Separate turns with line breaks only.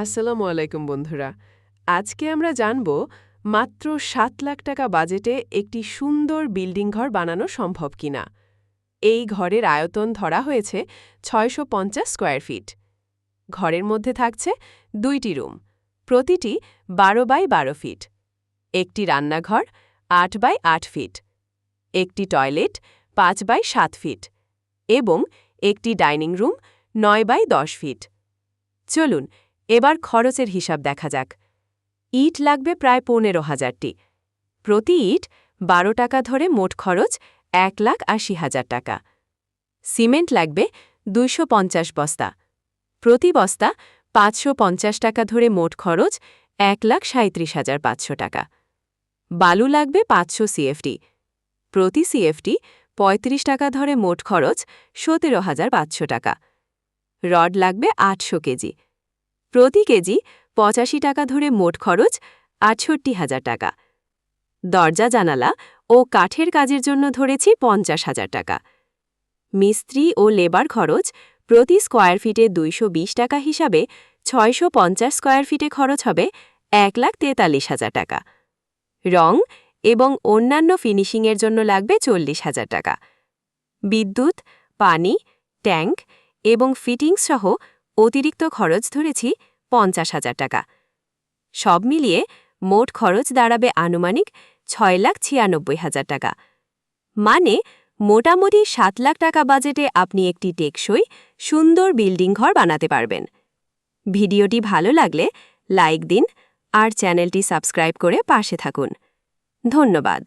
আসসালামু আলাইকুম, বন্ধুরা। আজকে আমরা জানব মাত্র সাত লাখ টাকা বাজেটে একটি সুন্দর বিল্ডিং ঘর বানানো সম্ভব কিনা। এই ঘরের আয়তন ধরা হয়েছে ছয়শো পঞ্চাশ স্কোয়ার ফিট। ঘরের মধ্যে থাকছে দুইটি রুম, প্রতিটি বারো বাই বারো ফিট। একটি রান্নাঘর আট বাই আট ফিট। একটি টয়লেট পাঁচ বাই সাত ফিট। এবং একটি ডাইনিং রুম নয় বাই দশ ফিট। চলুন এবার খরচের হিসাব দেখা যাক। ইট লাগবে প্রায় পনেরো হাজারটি। প্রতি ইট বারো টাকা ধরে মোট খরচ এক লাখ আশি হাজার টাকা। সিমেন্ট লাগবে দুইশো পঞ্চাশ বস্তা। প্রতি বস্তা পাঁচশো পঞ্চাশ টাকা ধরে মোট খরচ এক লাখ সাঁত্রিশ হাজার পাঁচশো টাকা। বালু লাগবে পাঁচশো সিএফটি। প্রতি সিএফটি ৩৫ টাকা ধরে মোট খরচ সতেরো হাজার পাঁচশো টাকা। রড লাগবে আটশো কেজি। প্রতি কেজি পঁচাশি টাকা ধরে মোট খরচ আটষট্টি হাজার টাকা। দরজা, জানালা ও কাঠের কাজের জন্য ধরেছি পঞ্চাশ হাজার টাকা। মিস্ত্রি ও লেবার খরচ প্রতি স্কোয়ার ফিটে দুইশো বিশ টাকা হিসাবে ছয়শো পঞ্চাশ স্কোয়ার ফিটে খরচ হবে এক লাখ তেতাল্লিশ হাজার টাকা। রং এবং অন্যান্য ফিনিশিংয়ের জন্য লাগবে চল্লিশ হাজার টাকা। বিদ্যুৎ, পানি, ট্যাঙ্ক এবং ফিটিংস সহ অতিরিক্ত খরচ ধরেছি পঞ্চাশ হাজার টাকা। সব মিলিয়ে মোট খরচ দাঁড়াবে আনুমানিক ছয় লাখ ছিয়ানব্বই হাজার টাকা। মানে মোটামুটি সাত লাখ টাকা বাজেটে আপনি একটি টেকসই, সুন্দর বিল্ডিং ঘর বানাতে পারবেন। ভিডিওটি ভালো লাগলে লাইক দিন আর চ্যানেলটি সাবস্ক্রাইব করে পাশে থাকুন। ধন্যবাদ।